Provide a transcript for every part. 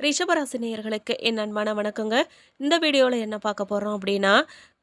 ரிஷபராசி நேயர்களுக்கு என் அன்பான வணக்கங்க. இந்த வீடியோவில் என்ன பார்க்க போகிறோம் அப்படின்னா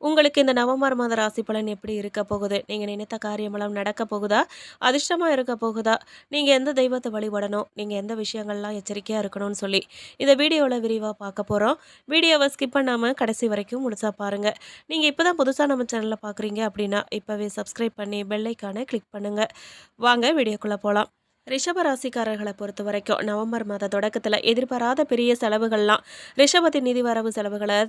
உங்களுக்கு இந்த நவம்பர் மாத ராசி பலன் எப்படி இருக்க போகுது? நீங்கள் நினைத்த காரியமெல்லாம் நடக்க போகுதா? அதிர்ஷ்டமாக இருக்க போகுதா? நீங்கள் எந்த தெய்வத்தை வழிபடணும்? நீங்கள் எந்த விஷயங்கள்லாம் எச்சரிக்கையாக இருக்கணும்னு சொல்லி இந்த வீடியோவில் விரிவாக பார்க்க போகிறோம் வீடியோவை ஸ்கிப் பண்ணாமல் கடைசி வரைக்கும் முழுசாக பாருங்கள் நீங்கள் இப்போ தான் புதுசாக நம்ம சேனலில் பார்க்குறீங்க அப்படின்னா இப்போவே சப்ஸ்கிரைப் பண்ணி பெல்லைக்கான கிளிக் பண்ணுங்கள் வாங்க வீடியோக்குள்ளே போகலாம் ரிஷபராசிக்காரர்களை பொறுத்த வரைக்கும் நவம்பர் மாத தொடக்கத்தில் எதிர்பாராத பெரிய செலவுகள்லாம் ரிஷபத்தின் நிதி வரவு செலவுகளை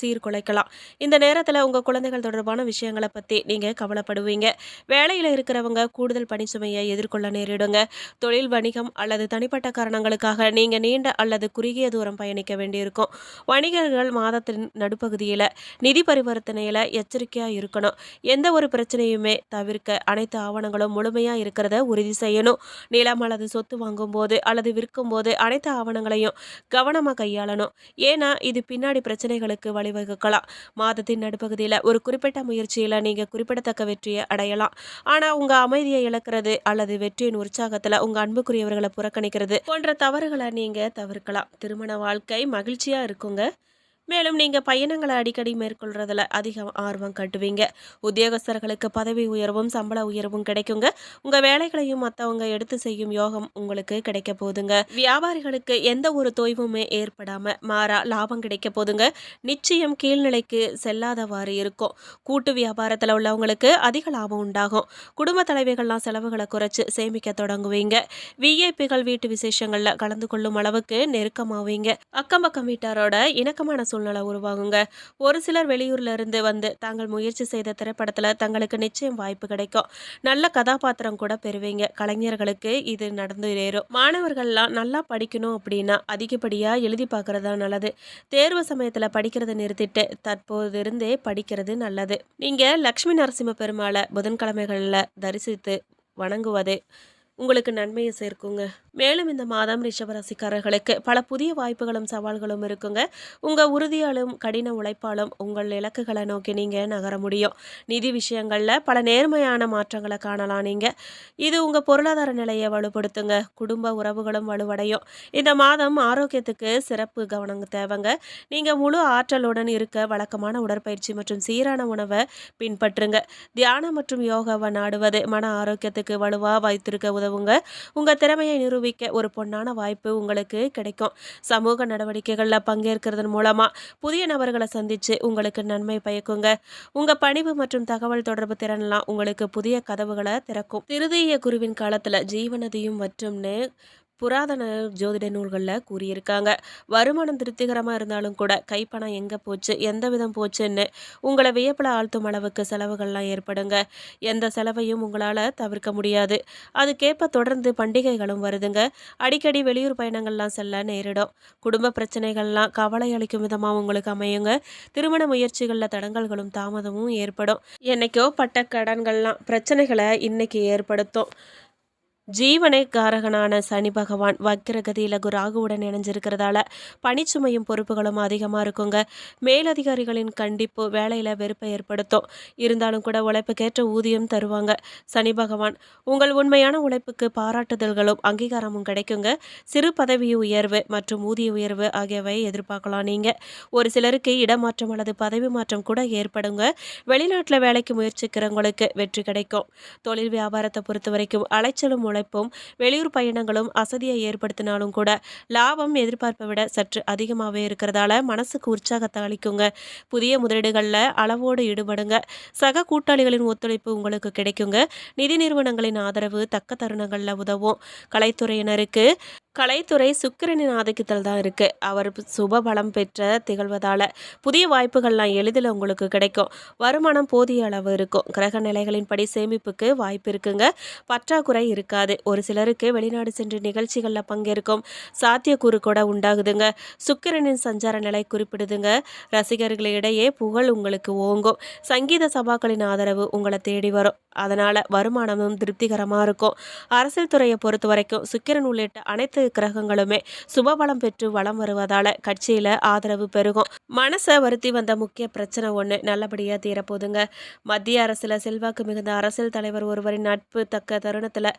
சீர்குலைக்கலாம். இந்த நேரத்தில் உங்கள் குழந்தைகள் தொடர்பான விஷயங்களை பற்றி நீங்கள் கவலைப்படுவீங்க. வேலையில் இருக்கிறவங்க கூடுதல் பணிச்சுமையை எதிர்கொள்ள நேரிடுங்க. தொழில் வணிகம் அல்லது தனிப்பட்ட காரணங்களுக்காக நீங்கள் நீண்ட அல்லது குறுகிய தூரம் பயணிக்க வேண்டியிருக்கும். வணிகர்கள் மாதத்தின் நடுப்பகுதியில் நிதி பரிவர்த்தனையில் எச்சரிக்கையாக இருக்கணும். எந்த ஒரு பிரச்சனையுமே தவிர்க்க அனைத்து ஆவணங்களும் முழுமையாக இருக்கிறத உறுதி செய்யணும். நிலம் அல்லது சொத்து வாங்கும்போது அல்லது விற்கும்போது அனைத்து ஆவணங்களையும் கவனமாக கையாளணும். ஏன்னா இது பின்னாடி பிரச்சனைகளுக்கு வழிவகுக்கலாம் மாதத்தின் நடுப்பகுதியில் ஒரு குறிப்பிட்ட முயற்சியில் நீங்கள் குறிப்பிடத்தக்க வெற்றியை அடையலாம். ஆனால் உங்கள் அமைதியை இழக்கிறது அல்லது வெற்றியின் உற்சாகத்தில் உங்கள் அன்புக்குரியவர்களை புறக்கணிக்கிறது போன்ற தவறுகளை நீங்கள் தவிர்க்கலாம். திருமண வாழ்க்கை மகிழ்ச்சியாக இருக்குங்க. மேலும் நீங்கள் பயணங்களை அடிக்கடி மேற்கொள்றதுல அதிக ஆர்வம் கட்டுவீங்க. உத்தியோகஸ்தர்களுக்கு பதவி உயர்வும் சம்பள உயர்வும் கிடைக்குங்க. உங்கள் வேலைகளையும் மற்றவங்க எடுத்து செய்யும் யோகம் உங்களுக்கு கிடைக்க போதுங்க. வியாபாரிகளுக்கு எந்த ஒரு தொய்வுமே ஏற்படாமல் மாறா லாபம் கிடைக்க போதுங்க. நிச்சயம் கீழ்நிலைக்கு செல்லாதவாறு இருக்கும். கூட்டு வியாபாரத்தில் உள்ளவங்களுக்கு அதிக லாபம் உண்டாகும். குடும்ப தலைவிகள்லாம் செலவுகளை குறைச்சு சேமிக்க தொடங்குவீங்க. விஐபிகள் வீட்டு விசேஷங்களில் கலந்து கொள்ளும் அளவுக்கு நெருக்கமாவீங்க. அக்கம் பக்கம் வீட்டாரோட இணக்கமான சூழ்நிலை உருவாகுங்க. ஒரு சிலர் வெளியூர்ல இருந்து வந்து தாங்கள் முயற்சி செய்த திரைப்படத்துல தங்களுக்கு நிச்சயம் வாய்ப்பு கிடைக்கும். நல்ல கதாபாத்திரம் கூட பெறுவீங்க. கலைஞர்களுக்கு இது நடந்து ஏறும் மாணவர்கள்லாம் நல்லா படிக்கணும் அப்படின்னா அதிகப்படியா எழுதி பார்க்கறதா நல்லது. தேர்வு சமயத்துல படிக்கிறத நிறுத்திட்டு தற்போது இருந்தே படிக்கிறது நல்லது. நீங்க லக்ஷ்மி நரசிம்ம பெருமாளை புதன்கிழமைகளில் தரிசித்து வணங்குவது உங்களுக்கு நன்மையை சேர்க்குங்க. மேலும் இந்த மாதம் ரிஷபராசிக்காரர்களுக்கு பல புதிய வாய்ப்புகளும் சவால்களும் இருக்குங்க. உங்கள் உறுதியாலும் கடின உழைப்பாலும் உங்கள் இலக்குகளை நோக்கி நீங்கள் நகர முடியும். நிதி விஷயங்களில் பல நேர்மையான மாற்றங்களை காணலாம் நீங்கள் இது உங்கள் பொருளாதார நிலையை வலுப்படுத்துங்க. குடும்ப உறவுகளும் வலுவடையும். இந்த மாதம் ஆரோக்கியத்துக்கு சிறப்பு கவனம் தேவைங்க. நீங்கள் முழு ஆற்றலுடன் இருக்க வழக்கமான உடற்பயிற்சி மற்றும் சீரான உணவை பின்பற்றுங்க. தியானம் மற்றும் யோகாவை நாடுவது மன ஆரோக்கியத்துக்கு வலுவாக வைத்திருக்க உதவுங்க. உங்கள் திறமையை நிரூபிக்க ஒரு பொன்னான வாய்ப்பு உங்களுக்கு கிடைக்கும். சமூக நடவடிக்கைகளில் பங்கேற்கிறதன் மூலமாக புதிய நபர்களை சந்தித்து உங்களுக்கு நன்மை பயக்குங்க. உங்கள் பணிவு மற்றும் தகவல் தொடர்பு திறன்லாம் உங்களுக்கு புதிய கதவுகளை திறக்கும். திருதிய குருவின் காலத்தில் ஜீவநதியும் மற்றும்னு புராதன ஜோதிட நூல்களில் கூறியிருக்காங்க. வருமானம் திருப்திகரமாக இருந்தாலும் கூட கைப்பணம் எங்கே போச்சு? எந்த விதம் போச்சுன்னு உங்களை வியப்பில் ஆழ்த்தும் அளவுக்கு செலவுகள்லாம் ஏற்படுங்க. எந்த செலவையும் உங்களால் தவிர்க்க முடியாது. அதுக்கேற்ப தொடர்ந்து பண்டிகைகளும் வருதுங்க. அடிக்கடி வெளியூர் பயணங்கள்லாம் செல்ல நேரிடும். குடும்ப பிரச்சனைகள்லாம் கவலை அளிக்கும் விதமாக உங்களுக்கு அமையுங்க. திருமண முயற்சிகளில் தடங்கல்களும் தாமதமும் ஏற்படும். என்னைக்கோ பட்ட கடன்கள்லாம் பிரச்சனைகளை இன்னைக்கு ஏற்படுத்தும். ஜீவனை காரகனான சனி பகவான் வக்கிரகதியில் ராகுவுடன் இணைஞ்சிருக்கிறதால பணிச்சுமையும் பொறுப்புகளும் அதிகமாக இருக்குங்க. மேலதிகாரிகளின் கண்டிப்பு வேலையில் வெறுப்பை ஏற்படுத்தும். இருந்தாலும் கூட உழைப்புக்கேற்ற ஊதியம் தருவாங்க. சனி பகவான் உங்கள் உண்மையான உழைப்புக்கு பாராட்டுதல்களும் அங்கீகாரமும் கிடைக்குங்க. சிறு பதவி உயர்வு மற்றும் ஊதிய உயர்வு ஆகியவை எதிர்பார்க்கலாம் நீங்கள் ஒரு சிலருக்கு இடமாற்றம் அல்லது பதவி மாற்றம் கூட ஏற்படுங்க. வெளிநாட்டில் வேலைக்கு முயற்சிக்கிறவங்களுக்கு வெற்றி கிடைக்கும். தொழில் வியாபாரத்தை பொறுத்த வரைக்கும் அலைச்சலும் உழைப்பும் வெளியூர் பயணங்களும் அசதியை ஏற்படுத்தினாலும் கூட லாபம் எதிர்பார்ப்பை விட சற்று அதிகமாகவே இருக்கிறதால மனசுக்கு உற்சாகத்தை அளிக்குங்க. புதிய முதலீடுகளில் அளவோடு ஈடுபடுங்க. சக கூட்டாளிகளின் ஒத்துழைப்பு உங்களுக்கு கிடைக்குங்க. நிதி நிறுவனங்களின் ஆதரவு தக்க தருணங்களில் உதவும். கலைத்துறையினருக்கு கலைத்துறை சுக்கிரனின் ஆதிக்கத்தில் தான் இருக்குது அவர் சுப பலம் பெற்ற திகழ்வதால் புதிய வாய்ப்புகள்லாம் எளிதில் உங்களுக்கு கிடைக்கும். வருமானம் போதிய அளவு இருக்கும். கிரக நிலைகளின்படி சேமிப்புக்கு வாய்ப்பு இருக்குங்க. பற்றாக்குறை இருக்காது. ஒரு சிலருக்கு வெளிநாடு சென்று நிகழ்ச்சிகளில் பங்கேற்கும் சாத்தியக்கூறு கூட உண்டாகுதுங்க. சுக்கிரனின் சஞ்சார நிலை குறிப்பிடுதுங்க. ரசிகர்களிடையே புகழ் உங்களுக்கு ஓங்கும். சங்கீத சபாக்களின் ஆதரவு உங்களை தேடி வரும். அதனால் வருமானமும் திருப்திகரமாக இருக்கும். அரசியல் துறையை பொறுத்த வரைக்கும் சுக்கிரன் உள்ளிட்ட அனைத்து கிரகங்களுமே சுபபலம் பெற்று வளம் வருவதால் கட்சியில் ஆதரவு பெருகும். மனசை வருத்தி வந்த முக்கிய பிரச்சனை ஒன்று நல்லபடியாக தீரப்போதுங்க மத்திய அரசில் செல்வாக்கு மிகுந்த அரசியல் தலைவர் ஒருவரின் நட்பு தக்க தருணத்தில்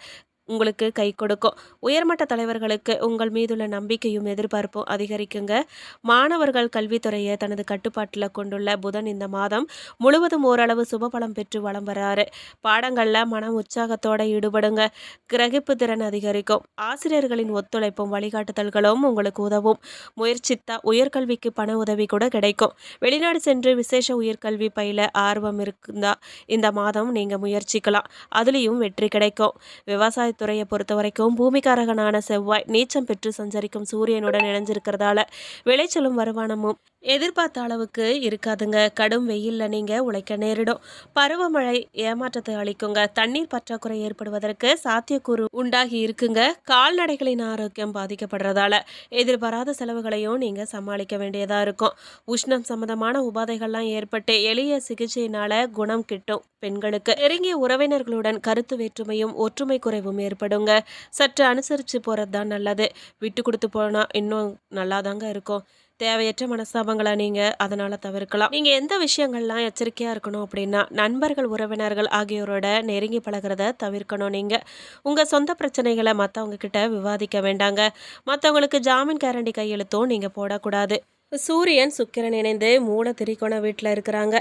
உங்களுக்கு கை கொடுக்கும். உயர்மட்ட தலைவர்களுக்கு உங்கள் மீதுள்ள நம்பிக்கையும் எதிர்பார்ப்பும் அதிகரிக்குங்க. மாணவர்கள் கல்வித்துறையை தனது கட்டுப்பாட்டில் கொண்டுள்ள புதன் இந்த மாதம் முழுவதும் ஓரளவு சுபபலம் பெற்று வளம் வராரு. பாடங்களில் மனம் உற்சாகத்தோடு ஈடுபடுங்க. கிரகிப்பு திறன் அதிகரிக்கும். ஆசிரியர்களின் ஒத்துழைப்பும் வழிகாட்டுதல்களும் உங்களுக்கு உதவும். முயற்சித்தா உயர்கல்விக்கு பண உதவி கூட கிடைக்கும். வெளிநாடு சென்று விசேஷ உயர்கல்வி பயில ஆர்வம் இருந்தால் இந்த மாதம் நீங்கள் முயற்சிக்கலாம். அதுலேயும் வெற்றி கிடைக்கும். விவசாய துறையை பொறுத்த வரைக்கும் பூமிகாரகனான செவ்வாய் நீச்சம் பெற்று சஞ்சரிக்கும் சூரியனுடன் இணைஞ்சிருக்கிறதால விளைச்சலும் வருமானமும் எதிர்பார்த்த அளவுக்கு இருக்காதுங்க. கடும் வெயிலில் நீங்கள் உழைக்க நேரிடும். பருவமழை ஏமாற்றத்தை அளிக்குங்க. தண்ணீர் பற்றாக்குறை ஏற்படுவதற்கு சாத்தியக்கூறு உண்டாகி இருக்குங்க. கால்நடைகளின் ஆரோக்கியம் பாதிக்கப்படுறதால எதிர்பாராத செலவுகளையும் நீங்கள் சமாளிக்க வேண்டியதாக இருக்கும். உஷ்ணம் சம்பந்தமான உபாதைகள்லாம் ஏற்பட்டு எளிய சிகிச்சையினால் குணம் கிட்டும் பெண்களுக்கு. நெருங்கிய உறவினர்களுடன் கருத்து வேற்றுமையும் ஒற்றுமை குறைவும் ஏற்படுங்க. சற்று அனுசரித்து போகிறது தான் நல்லது. விட்டு கொடுத்து போனால் இன்னும் நல்லா தாங்க இருக்கும். தேவையற்ற மனஸ்தாபங்களை நீங்கள் அதனால் தவிர்க்கலாம். நீங்கள் எந்த விஷயங்கள்லாம் எச்சரிக்கையாக இருக்கணும் அப்படின்னா நண்பர்கள் உறவினர்கள் ஆகியோரோட நெருங்கி பழகிறத தவிர்க்கணும் நீங்கள் உங்கள் சொந்த பிரச்சனைகளை மற்றவங்க கிட்ட விவாதிக்க வேண்டாங்க. மற்றவங்களுக்கு ஜாமீன் கேரண்டி கையெழுத்தும் நீங்கள் போடக்கூடாது. சூரியன் சுக்கிரன் இணைந்து மூல திரிகோண வீட்டில் இருக்கிறாங்க.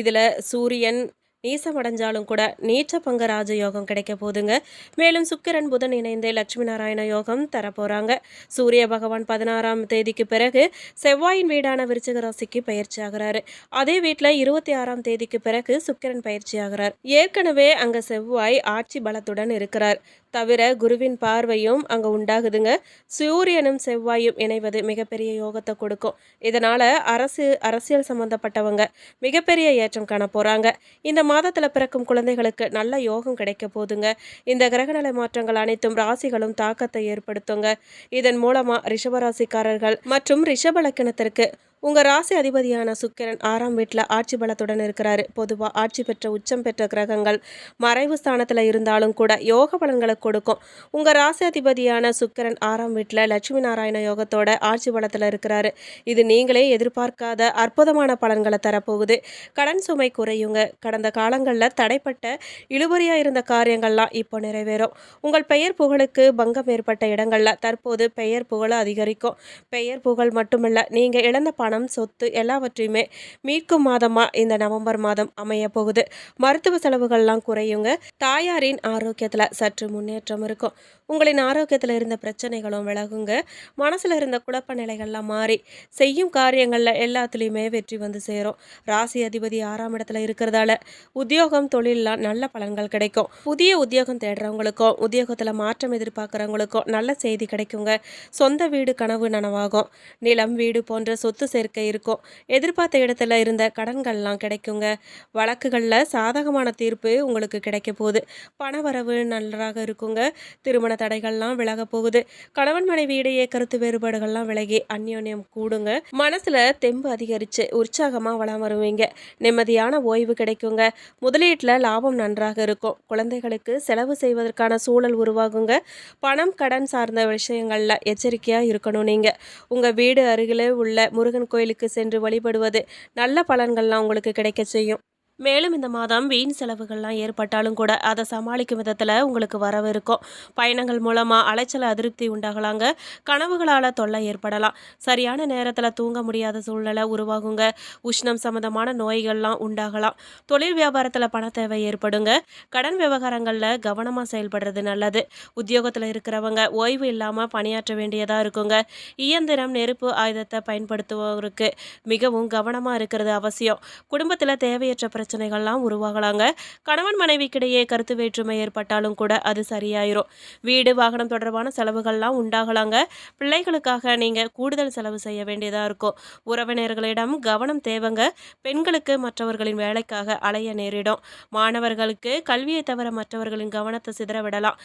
இதில் சூரியன் நீசமடைஞ்சாலும் கூட நீச்ச பங்க ராஜயோகம் கிடைக்க போதுங்க. மேலும் சுக்கிரன் புதன் இணைந்து லட்சுமி நாராயண யோகம் தரப்போறாங்க. சூரிய பகவான் பதினாறாம் தேதிக்கு பிறகு செவ்வாயின் வீடான விருச்சிக ராசிக்கு பயிற்சி ஆகிறாரு. அதே வீட்டில் இருபத்தி ஆறாம் தேதிக்கு பிறகு சுக்கிரன் பயிற்சி ஆகிறார். ஏற்கனவே அங்க செவ்வாய் ஆட்சி பலத்துடன் இருக்கிறார். தவிர குருவின் பார்வையும் அங்கே உண்டாகுதுங்க. சூரியனும் செவ்வாயும் இணைவது மிகப்பெரிய யோகத்தை கொடுக்கும். இதனால் அரசு அரசியல் சம்மந்தப்பட்டவங்க மிகப்பெரிய ஏற்றம் காண போகிறாங்க இந்த மாதத்தில் பிறக்கும் குழந்தைகளுக்கு நல்ல யோகம் கிடைக்க போதுங்க. இந்த கிரகநிலை மாற்றங்கள் அனைத்தும் ராசிகளும் தாக்கத்தை ஏற்படுத்துங்க. இதன் மூலமாக ரிஷபராசிக்காரர்கள் மற்றும் ரிஷபலக்கணத்திற்கு உங்கள் ராசி அதிபதியான சுக்கிரன் ஆறாம் வீட்டில் ஆட்சி பலத்துடன் இருக்கிறாரு. பொதுவாக ஆட்சி பெற்ற உச்சம் பெற்ற கிரகங்கள் மறைவு ஸ்தானத்தில் இருந்தாலும் கூட யோக பலன்களை கொடுக்கும். உங்கள் ராசி அதிபதியான சுக்கிரன் ஆறாம் வீட்டில் லட்சுமி நாராயண யோகத்தோட ஆட்சி பலத்தில் இருக்கிறாரு. இது நீங்களே எதிர்பார்க்காத அற்புதமான பலன்களை தரப்போகுது. கடன் சுமை குறையுங்க. கடந்த காலங்களில் தடைப்பட்ட இழுபறியாக இருந்த காரியங்கள்லாம் இப்போ நிறைவேறும். உங்கள் பெயர் புகழுக்கு பங்கம் ஏற்பட்ட இடங்களில் தற்போது பெயர் புகழ் அதிகரிக்கும். பெயர் புகழ் மட்டுமல்ல நீங்கள் இழந்த பணம் சொத்து எல்லாவற்றையுமே மீட்கும் மாதமாக இந்த நவம்பர் மாதம் அமைய போகுது. மருத்துவ செலவுகள்லாம் குறையுங்க. தாயாரின் ஆரோக்கியத்தில் சற்று முன்னேற்றம் இருக்கும். உங்களின் ஆரோக்கியத்தில் இருந்த பிரச்சனைகளும் விலகுங்க. மனசில் இருந்த குழப்ப நிலைகள்லாம் மாறி செய்யும் காரியங்களில் எல்லாத்துலேயுமே வெற்றி வந்து சேரும். ராசி அதிபதி ஆறாம் இடத்துல இருக்கிறதால உத்தியோகம் தொழிலெலாம் நல்ல பலன்கள் கிடைக்கும். புதிய உத்தியோகம் தேடுறவங்களுக்கும் உத்தியோகத்தில் மாற்றம் எதிர்பார்க்குறவங்களுக்கும் நல்ல செய்தி கிடைக்குங்க. சொந்த வீடு கனவு நனவாகும். நிலம் வீடு போன்ற சொத்து சேர்க்கை இருக்கும். எதிர்பார்த்த இடத்துல இருந்த கடன்கள்லாம் கிடைக்குங்க. வழக்குகளில் சாதகமான தீர்ப்பு உங்களுக்கு கிடைக்க போகுது. பணவரவு நன்றாக இருக்குங்க. திருமண தடைகள்லாம் விலக போகுது. கணவன் மனைவி இடையே கருத்து வேறுபாடுகள்லாம் விலகி அந்யோன்யம் கூடுங்க. மனசுல தெம்பு அதிகரிச்சு உற்சாகமாக வளம் வருவீங்க. நிம்மதியான ஓய்வு கிடைக்குங்க. முதலீட்டில் லாபம் நன்றாக இருக்கும். குழந்தைகளுக்கு செலவு செய்வதற்கான சூழல் உருவாகுங்க. பணம் கடன் சார்ந்த விஷயங்களில் எச்சரிக்கையாக இருக்கணும் நீங்கள் உங்கள் வீடு அருகிலே உள்ள முருகன் கோயிலுக்கு சென்று வழிபடுவது நல்ல பலன்கள்லாம் உங்களுக்கு கிடைக்க செய்யும். மேலும் இந்த மாதம் வீண் செலவுகள்லாம் ஏற்பட்டாலும் கூட அதை சமாளிக்கும் விதத்தில் உங்களுக்கு வரவு இருக்கும். பயணங்கள் மூலமாக அலைச்சல் அதிருப்தி உண்டாகலாங்க. கனவுகளால் தொல்லை ஏற்படலாம். சரியான நேரத்தில் தூங்க முடியாத சூழ்நிலை உருவாகுங்க. உஷ்ணம் சம்மந்தமான நோய்கள்லாம் உண்டாகலாம். தொழில் வியாபாரத்தில் பண தேவை ஏற்படுங்க. கடன் விவகாரங்களில் கவனமாக செயல்படுறது நல்லது. உத்தியோகத்தில் இருக்கிறவங்க ஓய்வு இல்லாமல் பணியாற்ற வேண்டியதாக இருக்குங்க. இயந்திரம் நெருப்பு ஆயுதத்தை பயன்படுத்துவோருக்கு மிகவும் கவனமாக இருக்கிறது அவசியம். குடும்பத்தில் தேவையற்ற பிரச்சனைகள்லாம் உருவாகலாங்க. கணவன் மனைவிக்கிடையே கருத்து வேற்றுமை ஏற்பட்டாலும் கூட அது சரியாயிரும். வீடு வாகனம் தொடர்பான செலவுகள்லாம் உண்டாகலாங்க. பிள்ளைகளுக்காக நீங்கள் கூடுதல் செலவு செய்ய வேண்டியதாக இருக்கும். உறவினர்களிடம் கவனம் தேவைங்க. பெண்களுக்கு மற்றவர்களின் வேலைக்காக அலைய நேரிடும். மாணவர்களுக்கு கல்வியை தவிர மற்றவர்களின் கவனத்தை சிதற விடலாம்.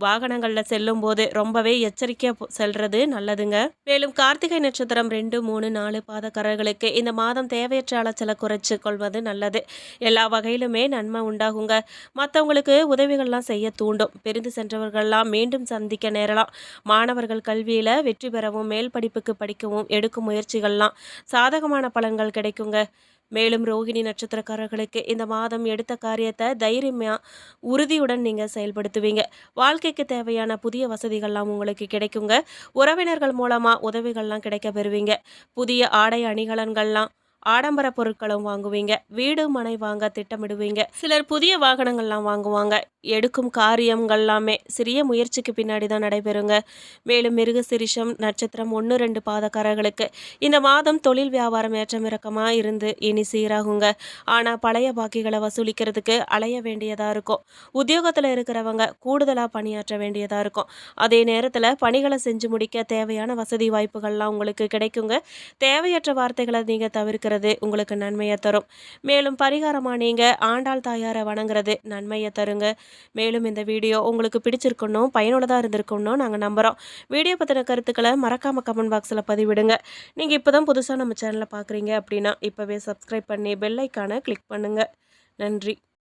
வாகனங்களில் செல்லும் போது ரொம்பவே எச்சரிக்கையாக செல்றது நல்லதுங்க. மேலும் கார்த்திகை நட்சத்திரம் ரெண்டு மூணு நாலு பாதக்காரர்களுக்கு இந்த மாதம் தேவையற்ற அலைச்சலை குறைச்சு கொள்வது நல்லது. எல்லா வகையிலுமே நன்மை உண்டாகுங்க. மற்றவங்களுக்கு உதவிகள்லாம் செய்ய தூண்டும். பிரிந்து சென்றவர்கள்லாம் மீண்டும் சந்திக்க நேரலாம். மாணவர்கள் கல்வியில் வெற்றி பெறவும் மேல் படிப்புக்கு படிக்கவும் எடுக்கும் முயற்சிகள்லாம் சாதகமான பலன்கள் கிடைக்குங்க. மேலும் ரோகிணி நட்சத்திரக்காரர்களுக்கு இந்த மாதம் எடுத்த காரியத்தை தைரியமாக உறுதியுடன் நீங்கள் செயல்படுத்துவீங்க. வாழ்க்கைக்கு தேவையான புதிய வசதிகள்லாம் உங்களுக்கு கிடைக்குங்க. உறவினர்கள் மூலமாக உதவிகள்லாம் கிடைக்க பெறுவீங்க. புதிய ஆடை அணிகலன்கள்லாம் ஆடம்பர பொருட்களும் வாங்குவீங்க. வீடு மனை வாங்க திட்டமிடுவீங்க. சிலர் புதிய வாகனங்கள்லாம் வாங்குவாங்க. எடுக்கும் காரியங்கள்லாமே சிறிய முயற்சிக்கு பின்னாடி தான் நடைபெறுங்க. மேலும் மிருக சிரிஷம் நட்சத்திரம் ஒன்று ரெண்டு பாதக்காரர்களுக்கு இந்த மாதம் தொழில் வியாபாரம் ஏற்றம் இறக்கமாக இருந்து இனி சீராகுங்க. ஆனால் பழைய பாக்கிகளை வசூலிக்கிறதுக்கு அலைய வேண்டியதாக இருக்கும். உத்தியோகத்தில் இருக்கிறவங்க கூடுதலாக பணியாற்ற வேண்டியதாக இருக்கும். அதே நேரத்தில் பணிகளை செஞ்சு முடிக்க தேவையான வசதி வாய்ப்புகள்லாம் உங்களுக்கு கிடைக்குங்க. தேவையற்ற வார்த்தைகளை நீங்கள் தவிர்க்கிறது உங்களுக்கு நன்மையை தரும். மேலும் பரிகாரமாக நீங்கள் ஆண்டாள் தாயாரை வணங்குறது நன்மையை தருங்க. மேலும் இந்த வீடியோ உங்களுக்கு பிடிச்சிருக்கணும் பயனுள்ளதாக இருந்திருக்கணும் நாங்கள் நம்புகிறோம் வீடியோ பற்றின கருத்துக்களை மறக்காமல் கமெண்ட் பாக்ஸில் பதிவிடுங்க. நீங்கள் இப்போ தான் புதுசாக நம்ம சேனலை பார்க்குறீங்க அப்படின்னா இப்போவே சப்ஸ்கிரைப் பண்ணி பெல்லைக்கான கிளிக் பண்ணுங்கள் நன்றி.